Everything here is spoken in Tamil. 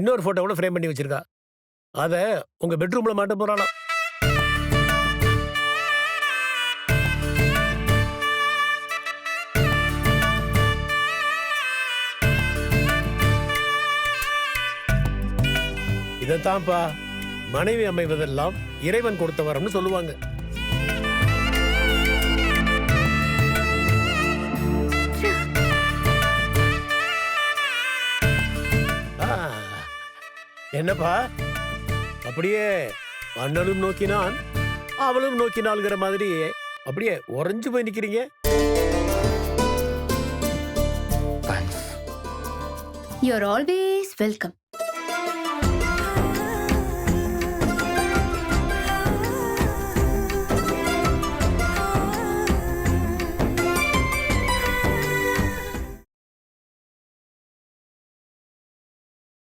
இன்னொரு ஃபோட்டோவோட ஃப்ரேம் பண்ணி வச்சிருக்கா. அதை உங்கள் பெட்ரூமில் மாட்ட போறாளாம். இதைத்தான்ப்பா மனைவி அமைவதெல்லாம் இறைவன் கொடுத்த வரம்னு சொல்லுவாங்க. என்னப்பா? அப்படியே அண்ணனும் நோக்கினான் அவளும் நோக்கினாள்ங்கிற மாதிரி அப்படியே உறைஞ்சு போய் நிக்கிறீங்க? You are always welcome